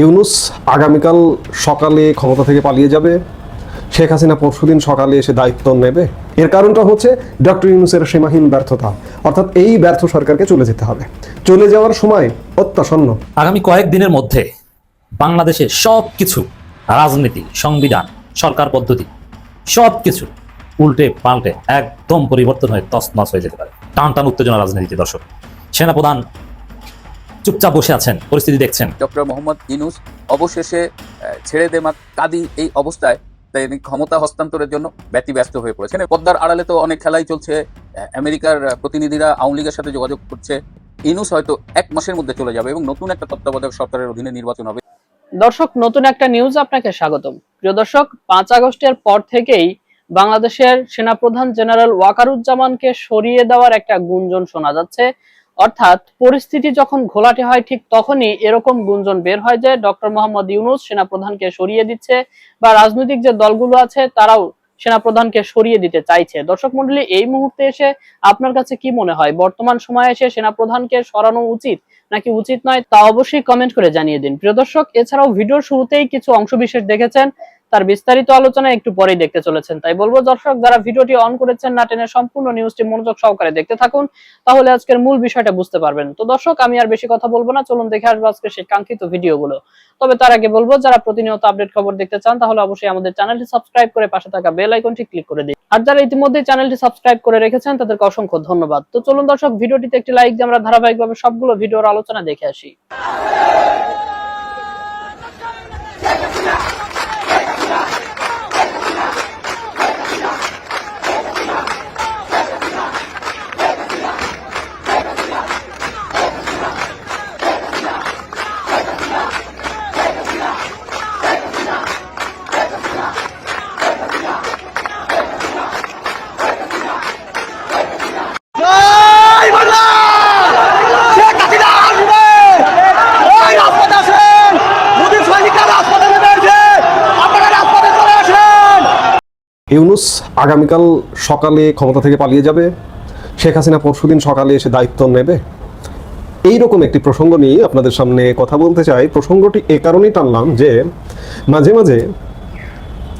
ইউনুস আগামীকাল সকালে ক্ষমতা থেকে পালিয়ে যাবে। শেখ হাসিনা পরশুদিন সকালে এসে দায়িত্ব নেবে। এর কারণটা হচ্ছে ডক্টর ইউনুসের সীমাহীন ব্যর্থতা। অর্থাৎ এই ব্যর্থ সরকারকে চলে যেতে হবে। চলে যাওয়ার সময় অত্যাসন্ন আগামী কয়েকদিনের মধ্যে বাংলাদেশে সব কিছু রাজনীতি, সংবিধান, সরকার পদ্ধতি সব কিছু উল্টে পাল্টে একদম পরিবর্তন হয়ে তছনছ হয়ে যেতে পারে। টান টান উত্তেজনা রাজনীতিতে দর্শক। সেনাপ্রধান চুপচাপ বসে আছেন পরিস্থিতি দেখছেন। ডক্টর মোহাম্মদ ইনুস অবশেষে ছেড়ে দে মা কাদি এই অবস্থায় তিনি ক্ষমতা হস্তান্তরের জন্য ব্যতিব্যস্ত হয়ে পড়েছেন। পদ্মার আড়ালে তো অনেক খেলাই চলছে আমেরিকার প্রতিনিধিরা আওয়ামী লীগের সাথে যোগাযোগ করছে। ইনুস হয়তো এক মাসের মধ্যে চলে যাবে এবং নতুন একটা তত্ত্বাবধায়ক সরকারের অধীনে নির্বাচন হবে। দর্শক নতুন একটা নিউজ আপনাকে স্বাগতম। প্রিয় দর্শক পাঁচ আগস্টের পর থেকেই বাংলাদেশের সেনাপ্রধান জেনারেল ওয়াকারুজ্জামানকে সরিয়ে দেওয়ার একটা গুঞ্জন শোনা যাচ্ছে। অর্থাৎ পরিস্থিতি যখন ঘোলাটে হয়, ঠিক তখনই এরকম গুঞ্জন বের হয় যে ডক্টর মোহাম্মদ ইউনুস সেনাপ্রধানকে সরিয়ে দিচ্ছে বা রাজনৈতিক যে দলগুলো আছে তারাও সেনাপ্রধানকে সরিয়ে দিতে চাইছে। দর্শক মন্ডলী এই মুহূর্তে এসে আপনার কাছে কি মনে হয়? বর্তমান সময়ে এসে সেনাপ্রধানকে সরানো উচিত নাকি উচিত নয় তা অবশ্যই কমেন্ট করে জানিয়ে দিন। প্রিয় দর্শক, এছাড়াও ভিডিওর শুরুতেই কিছু অংশবিশেষ দেখেছেন। তার বিস্তারিত আলোচনা একটু পরেই দেখতে চলেছেন। তাই বলব, দর্শক, যারা ভিডিওটি অন করেছেন না টেনে সম্পূর্ণ নিউজটি মনোযোগ সহকারে দেখতে থাকুন, তাহলে আজকের মূল বিষয়টা বুঝতে পারবেন। তো দর্শক, আমি আর বেশি কথা বলব না, চলুন দেখে আসব আজকে সেই কাঙ্ক্ষিত ভিডিওগুলো। তবে তার আগে বলব, যারা প্রতিনিয়ত আপডেট খবর দেখতে চান, তাহলে অবশ্যই আমাদের চ্যানেলটি সাবস্ক্রাইব করে পাশে থাকা বেল আইকনটি ক্লিক করে দিন। আর যারা ইতিমধ্যে চ্যানেলটি সাবস্ক্রাইব করে রেখেছেন, তাদেরকে অসংখ্য ধন্যবাদ। তো চলুন দর্শক, ভিডিওটিতে একটি লাইক দিয়ে আমরা ধারাবাহিকভাবে সবগুলো ভিডিওর আলোচনা দেখে আসি জয় বাংলা শেখ হাসিনা আসবে ওই রাজপথে আসেন মোদীর সৈনিকরা রাজপথে নেমে এসে আপনারা রাজপথে চলে আসেন ইউনুস আগামীকাল সকালে ক্ষমতা থেকে পালিয়ে যাবে। শেখ হাসিনা পরশুদিন সকালে এসে দায়িত্ব নেবে। এইরকম একটি প্রসঙ্গ নিয়ে আপনাদের সামনে কথা বলতে চাই। প্রসঙ্গটি এ কারণেই টানলাম যে মাঝে মাঝে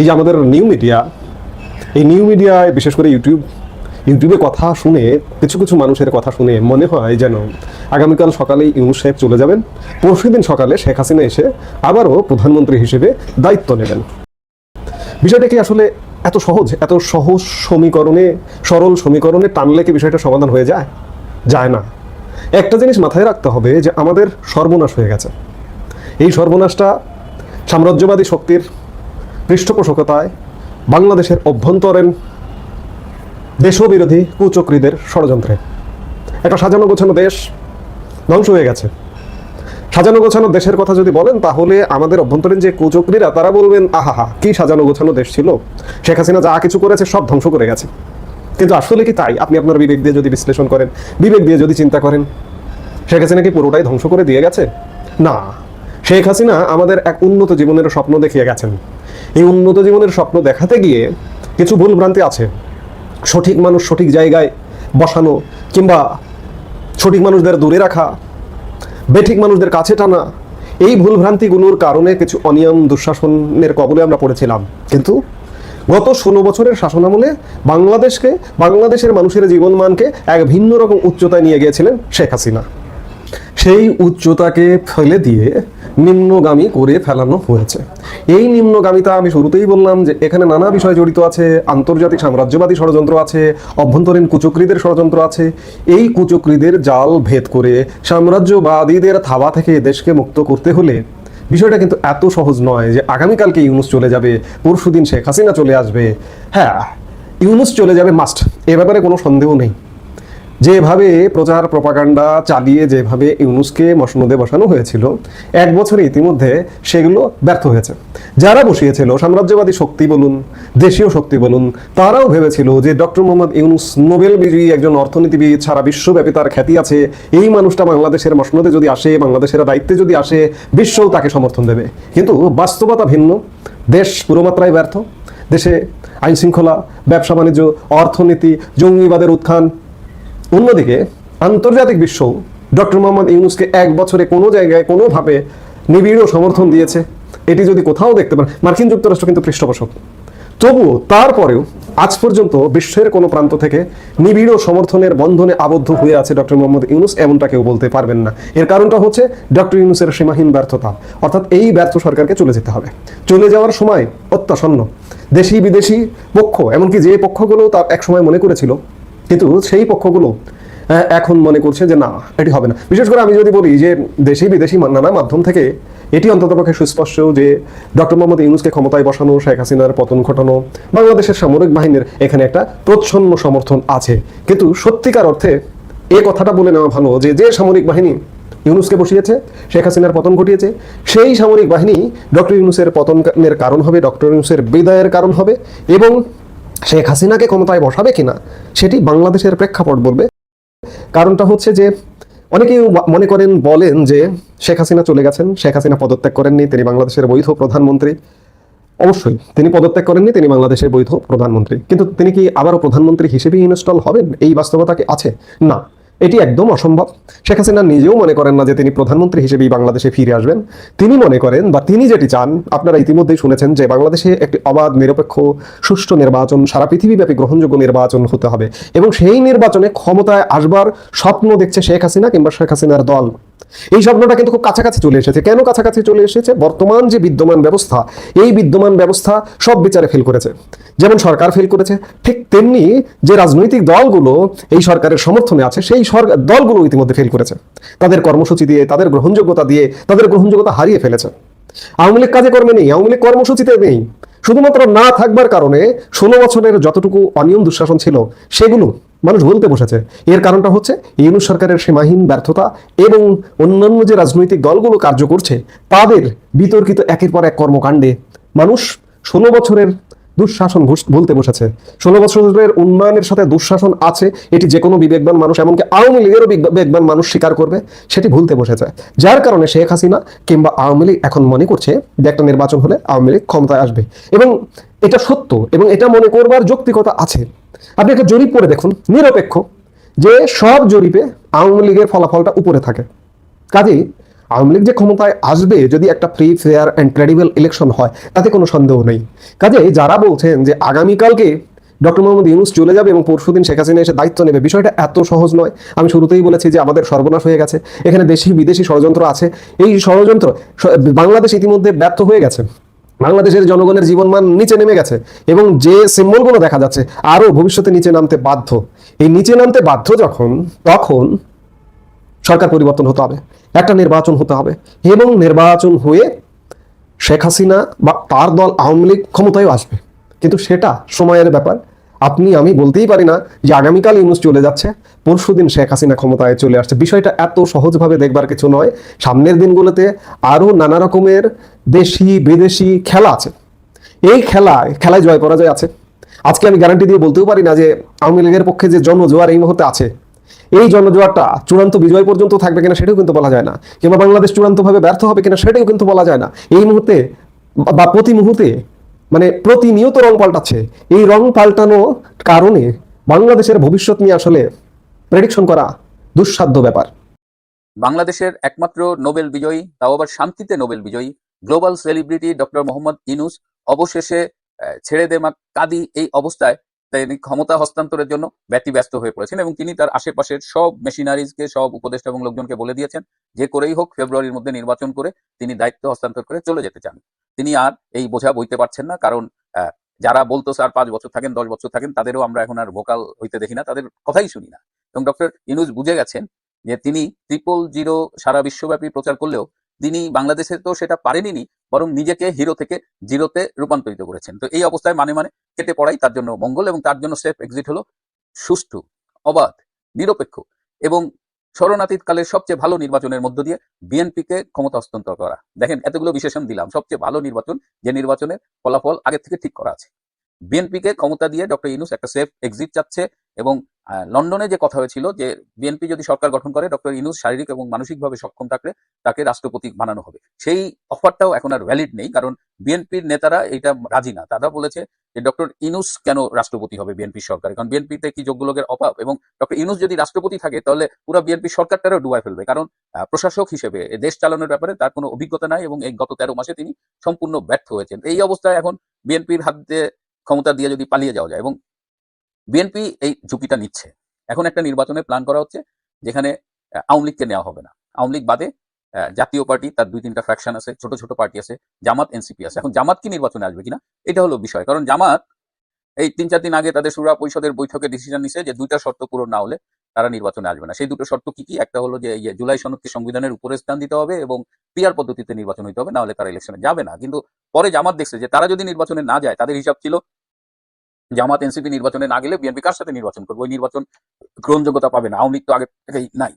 এই যে আমাদের নিউ মিডিয়া, এই নিউ মিডিয়ায়, বিশেষ করে ইউটিউব, ইউটিউবে কথা শুনে কিছু কিছু মানুষের কথা শুনে মনে হয় যেন আগামীকাল সকালেই ইউনুস সাহেব চলে যাবেন। পরশুদিন সকালে শেখ হাসিনা এসে আবারও প্রধানমন্ত্রী হিসেবে দায়িত্ব নেবেন। বিষয়টা কি আসলে এত সহজ এত সহজ সমীকরণে, সরল সমীকরণে টানলে কি বিষয়টা সমাধান হয়ে যায়? যায় না। একটা জিনিস মাথায় রাখতে হবে যে আমাদের সর্বনাশ হয়ে গেছে। এই সর্বনাশটা সাম্রাজ্যবাদী শক্তির পৃষ্ঠপোষকতায় বাংলাদেশের অভ্যন্তরীণ দেশবিরোধী কুচক্রীদের ষড়যন্ত্রে। একটা সাজানো গোছানো দেশ ধ্বংস হয়ে গেছে। সাজানো গোছানো দেশের কথা যদি বলেন, তাহলে আমাদের অভ্যন্তরীণ যে কুচক্রীরা, তারা বলবেন, আহাহা, কি সাজানো গোছানো দেশ ছিল? শেখ হাসিনা যা কিছু করেছে সব ধ্বংস করে গেছে। কিন্তু আসলে কি তাই? আপনি আপনার বিবেক দিয়ে যদি বিশ্লেষণ করেন, বিবেক দিয়ে যদি চিন্তা করেন, শেখ হাসিনা কি পুরোটাই ধ্বংস করে দিয়ে গেছে? না। শেখ হাসিনা আমাদের এক উন্নত জীবনের স্বপ্ন দেখিয়ে গেছেন। এই উন্নত জীবনের স্বপ্ন দেখাতে গিয়ে কিছু ভুল ভ্রান্তি আছে। সঠিক মানুষ সঠিক জায়গায় বসানো কিংবা সঠিক মানুষদের দূরে রাখা বেঠিক মানুষদের কাছে টানা। এই ভুলভ্রান্তিগুলোর কারণে কিছু অনিয়ম দুঃশাসনের কবলে আমরা পড়েছিলাম। কিন্তু গত ষোলো বছরের শাসনামলে বাংলাদেশকে, বাংলাদেশের মানুষের জীবনমানকে এক ভিন্ন রকম উচ্চতায় নিয়ে গিয়েছিলেন শেখ হাসিনা। সেই উচ্চতাকে ফেলে দিয়ে নিম্নগামী করে ফেলানো হয়েছে। এই নিম্নগামিতা আমি শুরুতেই বললাম যে এখানে নানা বিষয় জড়িত আছে, আন্তর্জাতিক সাম্রাজ্যবাদী ষড়যন্ত্র আছে, অভ্যন্তরীণ কুচক্রীদের ষড়যন্ত্র আছে। এই কুচক্রীদের জাল ভেদ করে সাম্রাজ্যবাদীদের থাবা থেকে দেশকে মুক্ত করতে হলে বিষয়টা কিন্তু এত সহজ নয় যে আগামীকালকে ইউনুস চলে যাবে, পরশুদিন শেখ হাসিনা চলে আসবে। হ্যাঁ ইউনুস চলে যাবে মাস্ট, এ ব্যাপারে কোনো সন্দেহ নেই। যেভাবে প্রচার প্রপাগান্ডা চালিয়ে যেভাবে ইউনুসকে মসনদে বসানো হয়েছিল, এক বছরে ইতিমধ্যে সেগুলো ব্যর্থ হয়েছে। যারা বসিয়েছিল, সাম্রাজ্যবাদী শক্তি বলুন, দেশীয় শক্তি বলুন, তারাও ভেবেছিল যে ডক্টর মোহাম্মদ ইউনুস নোবেল বিজয়ী একজন অর্থনীতিবিদ সারা বিশ্বব্যাপী তার খ্যাতি আছে। এই মানুষটা বাংলাদেশের মসনদে যদি আসে, বাংলাদেশের দায়িত্বে যদি আসে, বিশ্বও তাকে সমর্থন দেবে। কিন্তু বাস্তবতা ভিন্ন। দেশ পুরোমাত্রায় ব্যর্থ। দেশে আইন শৃঙ্খলা ব্যবসা বাণিজ্য অর্থনীতি, জঙ্গিবাদের উত্থান অন্যদিকে আন্তর্জাতিক বিশ্ব ডক্টর মোহাম্মদ ইউনুসকে এক বছরে কোনো জায়গায় কোনোভাবে নিবিড় সমর্থন দিয়েছে, এটি যদি কোথাও দেখতে পান মার্কিন যুক্তরাষ্ট্র কিন্তু পৃষ্ঠপোষক। তবুও তারপরেও আজ পর্যন্ত বিশ্বের কোনো প্রান্ত থেকে নিবিড় সমর্থনের বন্ধনে আবদ্ধ হয়ে আছে ডক্টর মোহাম্মদ ইউনুস এমনটা কেউ বলতে পারবেন না। এর কারণটা হচ্ছে ডক্টর ইউনুসের সীমাহীন ব্যর্থতা। অর্থাৎ এই ব্যর্থ সরকারকে চলে যেতে হবে। চলে যাওয়ার সময় অত্যাসন্ন দেশি বিদেশি পক্ষ, এমনকি যে পক্ষগুলো তার এক সময় মনে করেছিল কিন্তু সেই পক্ষগুলো এখন মনে করছে যে না, এটি হবে না। বিশেষ করে আমি যদি বলি যে দেশি বিদেশি নানা মাধ্যম থেকে এটি অন্ততপক্ষে সুস্পষ্ট যে ডক্টর মোহাম্মদ ইউনুসকে ক্ষমতায় বসানো, শেখ হাসিনার পতন ঘটানো, বাংলাদেশের সামরিক বাহিনীর এখানে একটা প্রচ্ছন্ন সমর্থন আছে। কিন্তু সত্যিকার অর্থে এ কথাটা বলে নেওয়া ভালো যে যে সামরিক বাহিনী ইউনুসকে বসিয়েছে, শেখ হাসিনার পতন ঘটিয়েছে, সেই সামরিক বাহিনী ডক্টর ইউনুসের পতনের কারণ হবে, ডক্টর ইউনুসের বিদায়ের কারণ হবে এবং শেখ হাসিনাকে ক্ষমতায় বসাবে কিনা, সেটি বাংলাদেশের প্রেক্ষাপট বলবে। কারণটা হচ্ছে যে, অনেকেই মনে করেন, বলেন যে শেখ হাসিনা চলে গেছেন, শেখ হাসিনা পদত্যাগ করেননি, তিনি বাংলাদেশের বৈধ প্রধানমন্ত্রী। অবশ্যই, তিনি পদত্যাগ করেননি, তিনি বাংলাদেশের বৈধ প্রধানমন্ত্রী। কিন্তু তিনি কি আবারও প্রধানমন্ত্রী হিসেবেই ইনস্টল হবেন? এই বাস্তবতা কি আছে? না। এটি একদম অসম্ভব। শেখ হাসিনা নিজেও মনে করেন না যে তিনি প্রধানমন্ত্রী হিসেবেই বাংলাদেশে ফিরে আসবেন। তিনি মনে করেন বা তিনি যেটি চান, আপনারা ইতিমধ্যেই শুনেছেন যে বাংলাদেশে একটি অবাধ, নিরপেক্ষ, সুষ্ঠু নির্বাচন, সারা পৃথিবীব্যাপী গ্রহণযোগ্য নির্বাচন হতে হবে। এবং সেই নির্বাচনে ক্ষমতায় আসবার স্বপ্ন দেখছে শেখ হাসিনা কিংবা শেখ হাসিনার দল। এই স্বপ্নটা কিন্তু খুব কাছাকাছি চলে এসেছে। কেন কাছাকাছি চলে এসেছে? বর্তমান যে বিদ্যমান ব্যবস্থা, এই বিদ্যমান ব্যবস্থা সব বিচারে ফেল করেছে। যেমন সরকার ফেল করেছে, ঠিক তেমনি যে রাজনৈতিক দলগুলো এই সরকারের সমর্থনে আছে, সেই দলগুলো ইতিমধ্যে ফেল করেছে। তাদের কর্মসূচি দিয়ে, তাদের গ্রহণযোগ্যতা দিয়ে, তাদের গ্রহণযোগ্যতা হারিয়ে ফেলেছে। আওয়ামী লীগ কাজে কর্মে নেই, আওয়ামী লীগ কর্মসূচিতে নেই। শুধুমাত্র না থাকবার কারণে ষোলো বছরের যতটুকু অনিয়ম দুঃশাসন ছিল, সেগুলো মানুষ বলতে বসেছে। এর কারণটা হচ্ছে ইউনুস সরকারের সীমাহীন ব্যর্থতা এবং অন্যান্য যে রাজনৈতিক দলগুলো কার্য করছে, তাদের বিতর্কিত একের পর এক কর্মকাণ্ডে মানুষ ষোলো বছরের দুঃশাসন ভুলতে বসেছে। ষোলো বছরের উন্নয়নের সাথে দুঃশাসন আছে, এটি যে কোনো বিবেকবান মানুষ, এমনকি আওয়ামী লীগেরও বিবেকবান মানুষ স্বীকার করবে, সেটি ভুলতে বসেছে। যার কারণে শেখ হাসিনা কিংবা আওয়ামী লীগ এখন মনে করছে যে একটা নির্বাচন হলে আওয়ামী লীগ ক্ষমতায় আসবে। এবং এটা সত্য এবং এটা মনে করবার যৌক্তিকতা আছে। আপনি একটা জরিপ করে দেখুন, নিরপেক্ষ, যে সব জরিপে আওয়ামী লীগের ফলাফলটা উপরে থাকে। কাজেই আওয়ামী লীগ যে ক্ষমতায় আসবে যদি একটা free fair and credible election হয়, তাতে কোনো সন্দেহ নেই। কাজে যারা বলছেন যে আগামীকালকে ডক্টর মোহাম্মদ ইউনুস চলে যাবে এবং পরশুদিন শেখ হাসিনা এসে দায়িত্ব নেবে, বিষয়টা এত সহজ নয়। আমি শুরুতেই বলেছি যে আমাদের সর্বনাশ হয়ে গেছে। এখানে দেশি, বিদেশি ষড়যন্ত্র আছে। এই ষড়যন্ত্র বাংলাদেশ ইতিমধ্যে ব্যর্থ হয়ে গেছে। বাংলাদেশের জনগণের জীবনমান নিচে নেমে গেছে এবং যে সিম্বলগুলো দেখা যাচ্ছে, আরও ভবিষ্যতে নিচে নামতে বাধ্য। এই নিচে নামতে বাধ্য যখন, তখন সরকার পরিবর্তন হতে হবে, একটা নির্বাচন হতে হবে। এবং নির্বাচন হয়ে শেখ হাসিনা বা তার দল আওয়ামী লীগ ক্ষমতায়ও আসবে। কিন্তু সেটা সময়ের ব্যাপার। আপনি, আমি বলতেই পারি না যে আগামীকাল ইউনুস চলে যাচ্ছে পরশুদিন শেখ হাসিনা ক্ষমতায় চলে আসছে। বিষয়টা এত সহজভাবে দেখবার কিছু নয়। সামনের দিনগুলোতে আরও নানা রকমের দেশি, বিদেশি খেলা আছে। এই খেলায় খেলায় জয় পরাজয় আছে। আজকে আমি গ্যারান্টি দিয়ে বলতেও পারি না যে আওয়ামী লীগের পক্ষে যে জনজোয়ার এই মুহূর্তে আছে এই জনজোয়ারটা চূড়ান্ত বিজয় পর্যন্ত থাকবে কিনা সেটাও কিন্তু বলা যায় না। কিংবা বাংলাদেশ চূড়ান্তভাবে ব্যর্থ হবে কিনা সেটাও কিন্তু বলা যায় না। এই মুহূর্তে বা- প্রতি মুহূর্তে মানে প্রতিনিয়ত রং পাল্টাচ্ছে। এই রং পাল্টানো কারণে বাংলাদেশের ভবিষ্যৎ নিয়ে আসলে প্রেডিকশন করা দুঃসাধ্য ব্যাপার। বাংলাদেশের একমাত্র নোবেল বিজয়ী, তাও আবার শান্তিতে নোবেল বিজয়ী, global celebrity doctor Mohammad Yunus অবশেষে ছেড়ে দে মা কাদি এই অবস্থায় তিনি ক্ষমতা হস্তান্তরের জন্য ব্যতিব্যস্ত হয়ে পড়েছেন এবং তিনি তার আশেপাশের সব মেশিনারিজকে, সব উপদেষ্টা এবং লোকজনকে বলে দিয়েছেন যে করেই হোক ফেব্রুয়ারির মধ্যে নির্বাচন করে তিনি দায়িত্ব হস্তান্তর করে চলে যেতে চান। তিনি আর এই বোঝা বইতে পারছেন না কারণ যারা বলতো স্যার পাঁচ বছর থাকেন, দশ বছর থাকেন, তাদেরও আমরা এখন আর ভোকাল হইতে দেখি না, তাদের কথাই শুনি না। এবং ডক্টর ইনুজ বুঝে গেছেন যে তিনি ট্রিপল জিরো সারা বিশ্বব্যাপী প্রচার করলেও তিনি বাংলাদেশে তো সেটা পারেনি বরং নিজেকে হিরো থেকে জিরোতে রূপান্তরিত করেছেন। তো এই অবস্থায় মানে মানে কেটে পড়াই তার জন্য মঙ্গল এবং তার জন্য সেফ এক্সিট হলো সুষ্ঠু, অবাধ, নিরপেক্ষ এবং শরণাতীত কালের সবচেয়ে ভালো নির্বাচনের মধ্য দিয়ে বিএনপিকে ক্ষমতা হস্তান্তর করা। দেখেন, এতগুলো বিশেষণ দিলাম। সবচেয়ে ভালো নির্বাচন যে নির্বাচনের ফলাফল আগে থেকে ঠিক করা আছে। বিএনপিকে ক্ষমতা দিয়ে ডক্টর ইনুস একটা সেফ এক্সিট চাচ্ছে এবং লন্ডনে যে কথা হয়েছিল যে বিএনপি যদি সরকার গঠন করে, ডক্টর ইনুস শারীরিক এবং মানসিকভাবে সক্ষম থাকলে তাকে রাষ্ট্রপতি বানানো হবে। সেই অফারটাও এখন আর ভ্যালিড নেই, কারণ বিএনপির নেতারা এটা রাজি না। তারা বলেছে যে, ডক্টর ইনুস কেন রাষ্ট্রপতি হবে বিএনপি সরকার? কারণ বিএনপিতে কি যোগ্য লোকের অভাব এবং ডক্টর ইনুস যদি রাষ্ট্রপতি থাকে, তাহলে পুরো বিএনপি সরকারটারও ডুবাই ফেলবে। কারণ প্রশাসক হিসেবে দেশ চালানোর ব্যাপারে তার কোনো অভিজ্ঞতা নাই এবং এই গত তেরো মাসে তিনি সম্পূর্ণ ব্যর্থ হয়েছেন। এই অবস্থায় এখন বিএনপির হাতে ক্ষমতা দিয়ে যদি পালিয়ে যাওয়া যায় এবং বিএনপি এই ঝুঁকিটা নিচ্ছে। এখন একটা নির্বাচনে প্ল্যান করা হচ্ছে যেখানে আওয়ামী লীগকে নেওয়া হবে না। আওয়ামী লীগ বাদে জাতীয় পার্টি, তার দুই তিনটা ফ্র্যাকশন আছে, ছোট ছোট পার্টি আছে, জামাত, এনসিপি আছে। এখন জামাত কি নির্বাচনে আসবে কিনা, এটা হলো বিষয়। কারণ জামাত এই তিন চার দিন আগে তাদের সুরা পরিষদের বৈঠকে ডিসিশন নিছে যে দুইটা শর্ত পূরণ না হলে তারা নির্বাচনে আসবে না। সেই দুটো শর্ত কি কি? একটা হলো যে জুলাই সনদকে সংবিধানের উপরে স্থান দিতে হবে এবং পিয়ার পদ্ধতিতে নির্বাচন হইতে হবে, না হলে তারা ইলেকশনে যাবে না। কিন্তু পরে জামাত দেখছে যে তারা যদি নির্বাচনে না যায়, তাদের হিসাব ছিল জামাত, এনসিপি নির্বাচনে না গেলে বিএনপি কার সাথে নির্বাচন করবে? ওই নির্বাচন গ্রহণযোগ্যতা পাবে না। আওয়ামী লীগ তো আগে থেকেই নাই।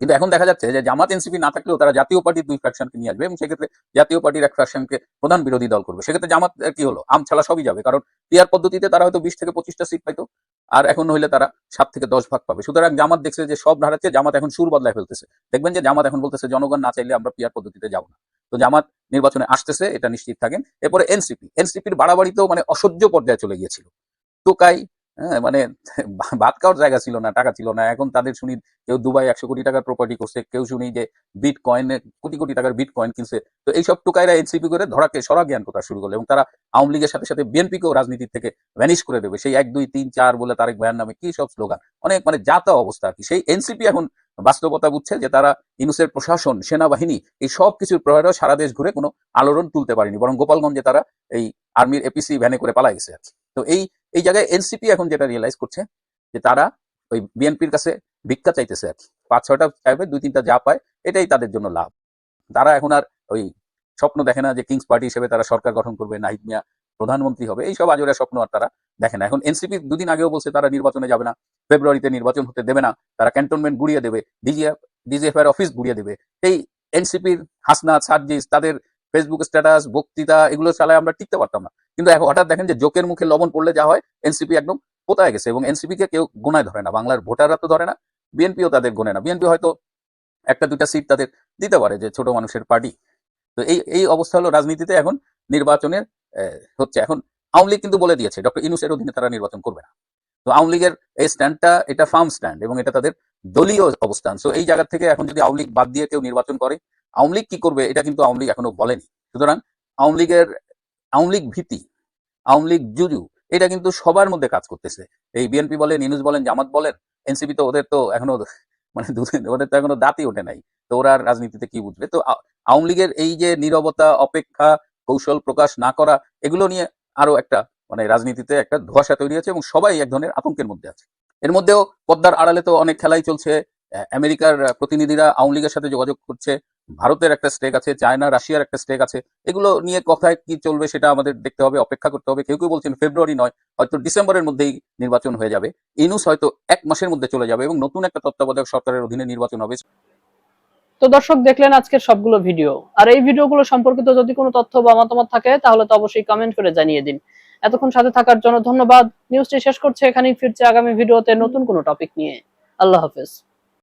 কিন্তু এখন দেখা যাচ্ছে যে জামাত, এনসিপি না থাকলেও তারা জাতীয় পার্টির দুই ফ্যাকশনকে নিয়ে আসবে এবং সেক্ষেত্রে জাতীয় পার্টির এক ফ্যাকশনকে প্রধান বিরোধী দল করবে। সেক্ষেত্রে জামাত কি হলো? আম ছাড়া সবই যাবে। কারণ পিয়ার পদ্ধতিতে তারা হয়তো বিশ থেকে পঁচিশটা সিট পাইতো। আর এখন হইলে তারা সাত থেকে দশ ভাগ পাবে। সুতরাং জামাত দেখছে যে সব হারাচ্ছে জামাত এখন সুর বদলায় ফেলতেছে। দেখবেন যে জামাত এখন বলতেছে, জনগণ না চাইলে আমরা পিয়ার পদ্ধতিতে যাব না। তো জামাত নির্বাচনে আসতেছে, এটা নিশ্চিত থাকেন। এরপরে এনসিপি এনসিপির বাড়াবাড়িতেও মানে অসহ্য পর্যায়ে চলে গিয়েছিল। টোকাই হ্যাঁ মানে ভাত খাওয়ার জায়গা ছিল না, টাকা ছিল না। এখন তাদের শুনি কেউ দুবাই একশো কোটি টাকার প্রপার্টি করছে, কেউ শুনি যে বিট কয়েনে কোটি কোটি টাকার বিট কয়েন কিনছে। তো এইসব টোকাইরা এনসিপি করে ধরাকে সরা জ্ঞান কথা শুরু করল এবং তারা আওয়ামী লীগের সাথে সাথে বিএনপিকেও রাজনীতির থেকে ভ্যানিশ করে দেবে। সেই এক, দুই, তিন, চার বলে তারেক ভাইয়ের নামে কি সব স্লোগান অনেক মানে যাতা অবস্থা আর কি। সেই এনসিপি এখন বাস্তবতা বুঝছে যে তারা ইনুসের প্রশাসন, সেনাবাহিনী এই সব কিছুর প্রভাবেও সারা দেশ ঘুরে কোনো আলোড়ন তুলতে পারেনি। বরং গোপালগঞ্জে তারা এই আর্মির এপিসি ভ্যানে করে পালা গেছে আর কি। তো এই এই জায়গায় এনসিপি এখন যেটা রিয়েলাইজ করছে, যে তারা ওই বিএনপির কাছে ভিক্ষা চাইতেছে আর কি। পাঁচ, ছয়টা চাইবে, দুই, তিনটা যা পায়, এটাই তাদের জন্য লাভ। তারা এখন আর ওই স্বপ্ন দেখে না যে কিংস পার্টি হিসেবে তারা সরকার গঠন করবে, নাহিদ মিয়া প্রধানমন্ত্রী হবে, এইসব আজোরা স্বপ্ন আর তারা দেখে না। এখন এনসিপি দুদিন আগেও বলছে তারা নির্বাচনে যাবে না, ফেব্রুয়ারিতে নির্বাচন হতে দেবে না, তারা ক্যান্টনমেন্ট গুড়িয়ে দেবে ডিজিএফ ডিজিএফ এর অফিস গুড়িয়ে দেবে। এই এনসিপির হাসনা সার্জিস, তাদের ফেসবুক স্ট্যাটাস বক্তৃতা, এগুলো চালায় আমরা টিকতে পারতাম না। কিন্তু হঠাৎ দেখেন যে জোকের মুখে লবণ পড়লে যা হয় এনসিপি একদম পোতায় গেছে? এবং এনসিপি কে কেউ গোনায় ধরে না। বাংলার ভোটাররা তো ধরে না বিএনপিও তাদের গোনে না। বিএনপি হয়তো একটা, দুইটা সিট তাদের দিতে পারে যে ছোট মানুষের পার্টি তো এই এই অবস্থা হলো রাজনীতিতে এখন নির্বাচনের হচ্ছে। এখন আওয়ামী লীগ কিন্তু বলে দিয়েছে, ডক্টর ইনুসের অধীনে তারা নির্বাচন করবে না। তো আওয়ামী লীগের এই স্ট্যান্ডটা এটা ফার্ম স্ট্যান্ড এবং এটা তাদের দলীয় অবস্থান। সো এই জায়গা থেকে এখন যদি আওয়ামী লীগ বাদ দিয়ে কেউ নির্বাচন করে আওয়ামী লীগ কি করবে এটা কিন্তু আওয়ামী লীগ এখনও বলেনি। সুতরাং আওয়ামী লীগের, আওয়ামী লীগ ভীতি, আওয়ামী লীগ জুজু, এটা কিন্তু সবার মধ্যে কাজ করতেছে। এই বিএনপি বলেন ইনুস বলেন, জামাত বলেন এনসিপি তো ওদের তো এখনও মানে ওদের তো এখনও দাঁতই ওঠে নাই। তো ওরা রাজনীতিতে কি বুঝবে? তো আওয়ামী লীগের এই যে নীরবতা, অপেক্ষা, কৌশল প্রকাশ না করা, এগুলো নিয়ে আরও একটা মানে রাজনীতিতে একটা ধোঁয়াশা তৈরি হয়েছে এবং সবাই এক ধরনের আতঙ্কের মধ্যে আছে। এর মধ্যেও পদ্মার আড়ালে তো অনেক খেলাই চলছে। আমেরিকার প্রতিনিধিরা আওয়ামী লীগের সাথে যোগাযোগ করছে। ভারতের একটা স্টেক আছে, চায়না, রাশিয়ার একটা স্টেক আছে, এগুলো নিয়ে কথায় কি চলবে সেটা আমাদের দেখতে হবে, অপেক্ষা করতে হবে। কেউ কেউ বলছেন ফেব্রুয়ারি নয়, হয়তো ডিসেম্বরের মধ্যেই নির্বাচন হয়ে যাবে। ইনুস হয়তো এক মাসের মধ্যে চলে যাবে এবং নতুন একটা তত্ত্বাবধায়ক সরকারের অধীনে নির্বাচন হবে। তো দর্শক, দেখলেন আজকের সবগুলো ভিডিও। আর এই ভিডিওগুলো সম্পর্কিত যদি কোনো তথ্য বা মতামত থাকে, তাহলে তো অবশ্যই কমেন্ট করে জানিয়ে দিন। এতক্ষণ সাথে থাকার জন্য ধন্যবাদ। নিউজটি শেষ করছে, এখানেই ফিরছে আগামী ভিডিওতে নতুন কোনো টপিক নিয়ে। আল্লাহ হাফেজ।